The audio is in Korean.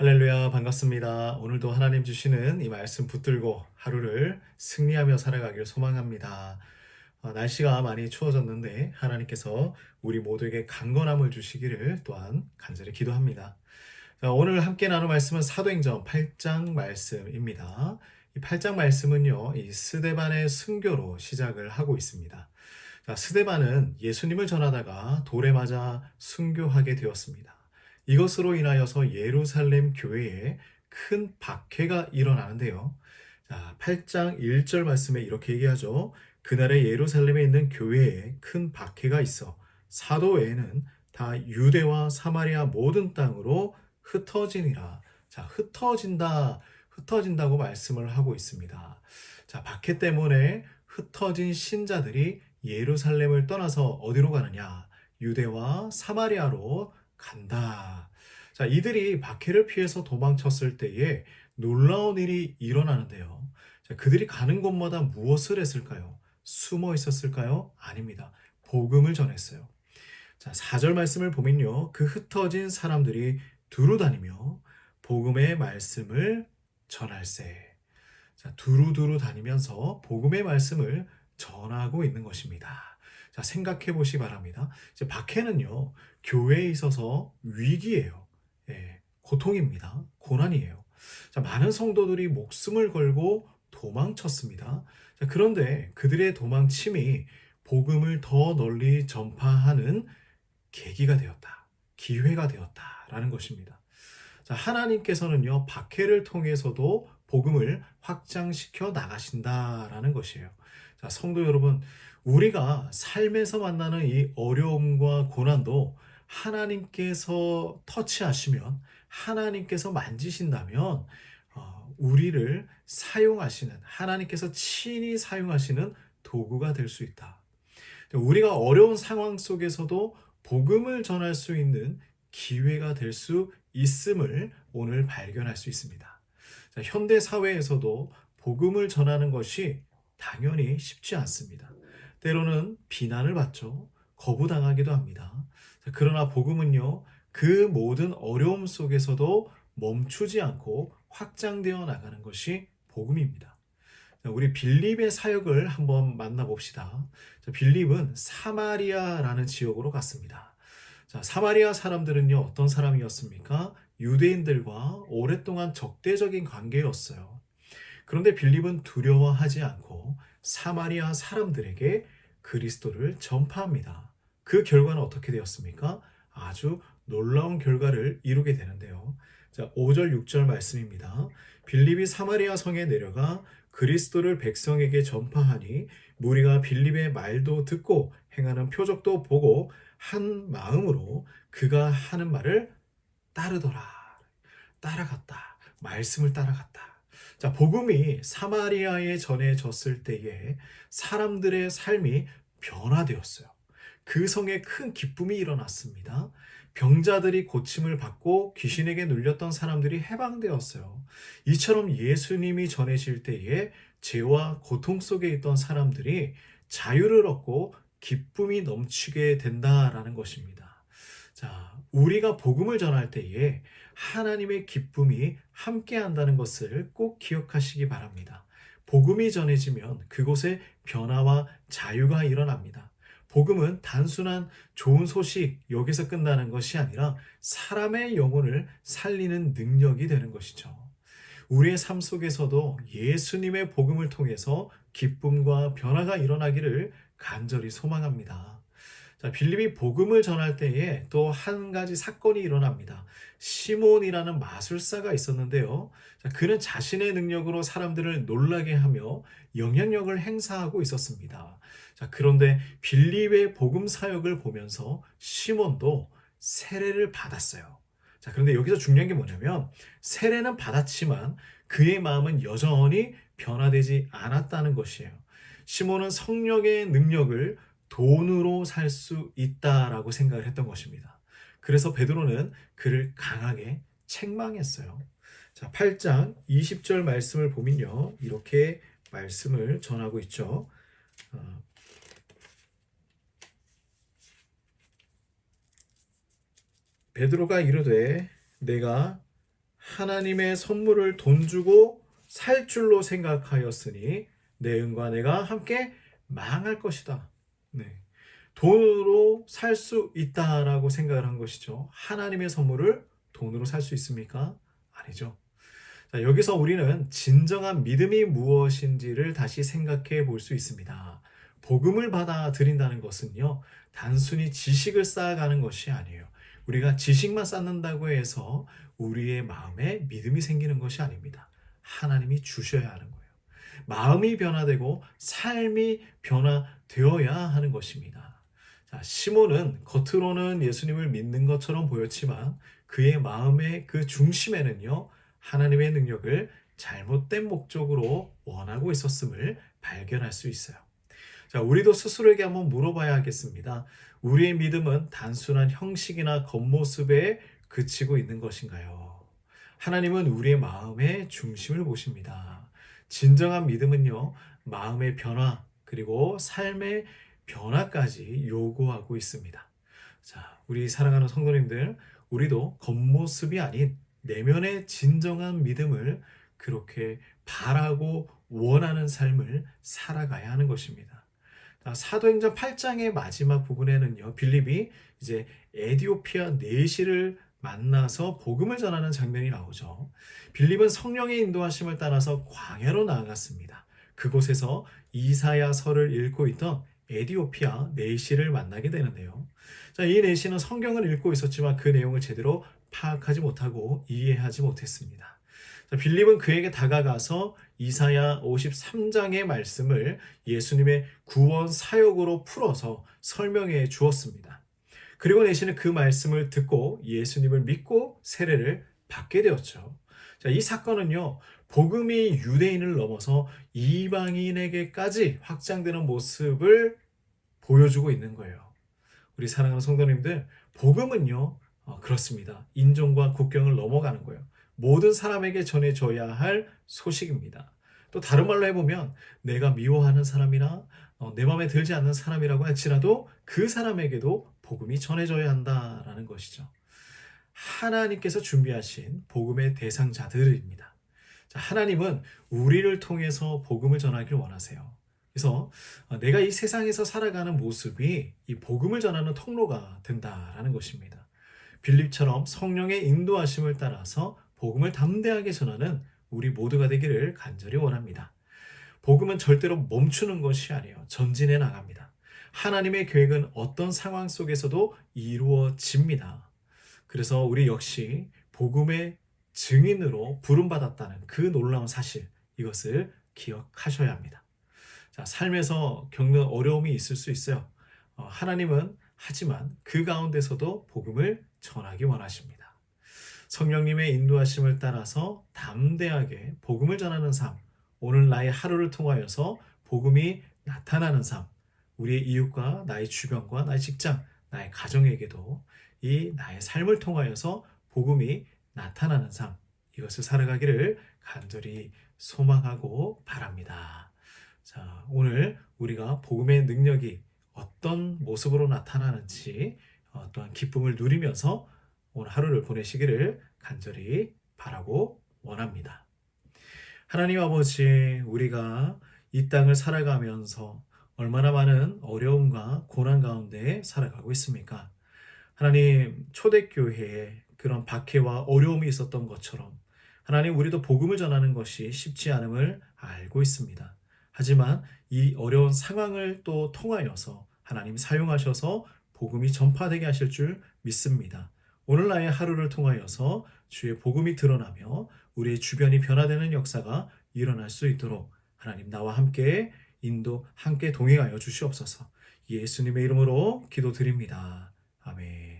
할렐루야 반갑습니다. 오늘도 하나님 주시는 이 말씀 붙들고 하루를 승리하며 살아가길 소망합니다. 어, 날씨가 많이 추워졌는데 하나님께서 우리 모두에게 강건함을 주시기를 또한 간절히 기도합니다. 자, 오늘 함께 나눌 말씀은 사도행전 8장 말씀입니다. 이 8장 말씀은요, 이 스데반의 순교로 시작을 하고 있습니다. 자, 스데반은 예수님을 전하다가 돌에 맞아 순교하게 되었습니다. 이것으로 인하여서 예루살렘 교회에 큰 박해가 일어나는데요. 자, 8장 1절 말씀에 이렇게 얘기하죠. 그날에 예루살렘에 있는 교회에 큰 박해가 있어 사도 외에는 다 유대와 사마리아 모든 땅으로 흩어지니라. 자, 흩어진다, 흩어진다고 말씀을 하고 있습니다. 자, 박해 때문에 흩어진 신자들이 예루살렘을 떠나서 어디로 가느냐? 유대와 사마리아로 간다. 자, 이들이 박해를 피해서 도망쳤을 때에 놀라운 일이 일어나는데요. 자, 그들이 가는 곳마다 무엇을 했을까요? 숨어 있었을까요? 아닙니다. 복음을 전했어요. 자, 4절 말씀을 보면요. 그 흩어진 사람들이 두루 다니며 복음의 말씀을 전할세. 자, 두루두루 다니면서 복음의 말씀을 전하고 있는 것입니다. 자, 생각해 보시 바랍니다. 이제 박해는요, 교회에 있어서 위기예요. 예, 고통입니다. 고난이에요. 자, 많은 성도들이 목숨을 걸고 도망쳤습니다. 자, 그런데 그들의 도망침이 복음을 더 널리 전파하는 계기가 되었다. 기회가 되었다라는 것입니다. 자, 하나님께서는요, 박해를 통해서도 복음을 확장시켜 나가신다라는 것이에요. 자, 성도 여러분, 우리가 삶에서 만나는 이 어려움과 고난도 하나님께서 터치하시면, 하나님께서 만지신다면, 어, 우리를 사용하시는, 하나님께서 친히 사용하시는 도구가 될 수 있다. 우리가 어려운 상황 속에서도 복음을 전할 수 있는 기회가 될 수 있음을 오늘 발견할 수 있습니다. 자, 현대 사회에서도 복음을 전하는 것이 당연히 쉽지 않습니다. 때로는 비난을 받죠. 거부당하기도 합니다. 자, 그러나 복음은요, 그 모든 어려움 속에서도 멈추지 않고 확장되어 나가는 것이 복음입니다. 자, 우리 빌립의 사역을 한번 만나봅시다. 자, 빌립은 사마리아라는 지역으로 갔습니다. 자, 사마리아 사람들은요, 어떤 사람이었습니까? 유대인들과 오랫동안 적대적인 관계였어요. 그런데 빌립은 두려워하지 않고 사마리아 사람들에게 그리스도를 전파합니다. 그 결과는 어떻게 되었습니까? 아주 놀라운 결과를 이루게 되는데요. 자, 5절, 6절 말씀입니다. 빌립이 사마리아 성에 내려가 그리스도를 백성에게 전파하니 무리가 빌립의 말도 듣고 행하는 표적도 보고 한 마음으로 그가 하는 말을 따르더라. 따라갔다. 말씀을 따라갔다. 자, 복음이 사마리아에 전해졌을 때에 사람들의 삶이 변화되었어요. 그 성에 큰 기쁨이 일어났습니다. 병자들이 고침을 받고 귀신에게 눌렸던 사람들이 해방되었어요. 이처럼 예수님이 전해질 때에 죄와 고통 속에 있던 사람들이 자유를 얻고 기쁨이 넘치게 된다라는 것입니다. 자, 우리가 복음을 전할 때에 하나님의 기쁨이 함께 한다는 것을 꼭 기억하시기 바랍니다. 복음이 전해지면 그곳에 변화와 자유가 일어납니다. 복음은 단순한 좋은 소식 여기서 끝나는 것이 아니라 사람의 영혼을 살리는 능력이 되는 것이죠. 우리의 삶 속에서도 예수님의 복음을 통해서 기쁨과 변화가 일어나기를 간절히 소망합니다. 자, 빌립이 복음을 전할 때에 또 한 가지 사건이 일어납니다. 시몬이라는 마술사가 있었는데요. 자, 그는 자신의 능력으로 사람들을 놀라게 하며 영향력을 행사하고 있었습니다. 자, 그런데 빌립의 복음 사역을 보면서 시몬도 세례를 받았어요. 자, 그런데 여기서 중요한 게 뭐냐면 세례는 받았지만 그의 마음은 여전히 변화되지 않았다는 것이에요. 시몬은 성령의 능력을 돈으로 살 수 있다라고 생각을 했던 것입니다. 그래서 베드로는 그를 강하게 책망했어요. 자, 8장 20절 말씀을 보면요. 이렇게 말씀을 전하고 있죠. 어, 베드로가 이르되 내가 하나님의 선물을 돈 주고 살 줄로 생각하였으니 내 은과 내가 함께 망할 것이다. 네. 돈으로 살 수 있다라고 생각을 한 것이죠. 하나님의 선물을 돈으로 살 수 있습니까? 아니죠. 자, 여기서 우리는 진정한 믿음이 무엇인지를 다시 생각해 볼 수 있습니다. 복음을 받아들인다는 것은요, 단순히 지식을 쌓아가는 것이 아니에요. 우리가 지식만 쌓는다고 해서 우리의 마음에 믿음이 생기는 것이 아닙니다. 하나님이 주셔야 하는 거예요. 마음이 변화되고 삶이 변화되어야 하는 것입니다. 자, 시몬은 겉으로는 예수님을 믿는 것처럼 보였지만 그의 마음의 그 중심에는요, 하나님의 능력을 잘못된 목적으로 원하고 있었음을 발견할 수 있어요. 자, 우리도 스스로에게 한번 물어봐야 하겠습니다. 우리의 믿음은 단순한 형식이나 겉모습에 그치고 있는 것인가요? 하나님은 우리의 마음의 중심을 보십니다. 진정한 믿음은요, 마음의 변화, 그리고 삶의 변화까지 요구하고 있습니다. 자, 우리 사랑하는 성도님들, 우리도 겉모습이 아닌 내면의 진정한 믿음을 그렇게 바라고 원하는 삶을 살아가야 하는 것입니다. 자, 사도행전 8장의 마지막 부분에는요, 빌립이 이제 에디오피아 내시를 만나서 복음을 전하는 장면이 나오죠. 빌립은 성령의 인도하심을 따라서 광야로 나아갔습니다. 그곳에서 이사야서를 읽고 있던 에디오피아 내시를 만나게 되는데요. 자, 이 내시는 성경을 읽고 있었지만 그 내용을 제대로 파악하지 못하고 이해하지 못했습니다. 자, 빌립은 그에게 다가가서 이사야 53장의 말씀을 예수님의 구원 사역으로 풀어서 설명해 주었습니다. 그리고 내시는 그 말씀을 듣고 예수님을 믿고 세례를 받게 되었죠. 자, 이 사건은요, 복음이 유대인을 넘어서 이방인에게까지 확장되는 모습을 보여주고 있는 거예요. 우리 사랑하는 성도님들, 복음은요, 어, 그렇습니다. 인종과 국경을 넘어가는 거예요. 모든 사람에게 전해져야 할 소식입니다. 또 다른 말로 해보면 내가 미워하는 사람이나 어, 내 마음에 들지 않는 사람이라고 할지라도 그 사람에게도 복음이 전해져야 한다라는 것이죠. 하나님께서 준비하신 복음의 대상자들입니다. 자, 하나님은 우리를 통해서 복음을 전하기를 원하세요. 그래서 어, 내가 이 세상에서 살아가는 모습이 이 복음을 전하는 통로가 된다라는 것입니다. 빌립처럼 성령의 인도하심을 따라서 복음을 담대하게 전하는 우리 모두가 되기를 간절히 원합니다. 복음은 절대로 멈추는 것이 아니에요. 전진해 나갑니다. 하나님의 계획은 어떤 상황 속에서도 이루어집니다. 그래서 우리 역시 복음의 증인으로 부름받았다는 그 놀라운 사실, 이것을 기억하셔야 합니다. 자, 삶에서 겪는 어려움이 있을 수 있어요. 어, 하나님은 하지만 그 가운데서도 복음을 전하기 원하십니다. 성령님의 인도하심을 따라서 담대하게 복음을 전하는 삶, 오늘 나의 하루를 통하여서 복음이 나타나는 삶, 우리의 이웃과 나의 주변과 나의 직장, 나의 가정에게도 이 나의 삶을 통하여서 복음이 나타나는 삶, 이것을 살아가기를 간절히 소망하고 바랍니다. 자, 오늘 우리가 복음의 능력이 어떤 모습으로 나타나는지 어, 또한 기쁨을 누리면서 오늘 하루를 보내시기를 간절히 바라고 원합니다. 하나님 아버지, 우리가 이 땅을 살아가면서 얼마나 많은 어려움과 고난 가운데 살아가고 있습니까? 하나님, 초대교회에 그런 박해와 어려움이 있었던 것처럼 하나님, 우리도 복음을 전하는 것이 쉽지 않음을 알고 있습니다. 하지만 이 어려운 상황을 또 통하여서 하나님 사용하셔서 복음이 전파되게 하실 줄 믿습니다. 오늘 나의 하루를 통하여서 주의 복음이 드러나며 우리의 주변이 변화되는 역사가 일어날 수 있도록 하나님 나와 함께 인도 함께 동행하여 주시옵소서. 예수님의 이름으로 기도드립니다. 아멘.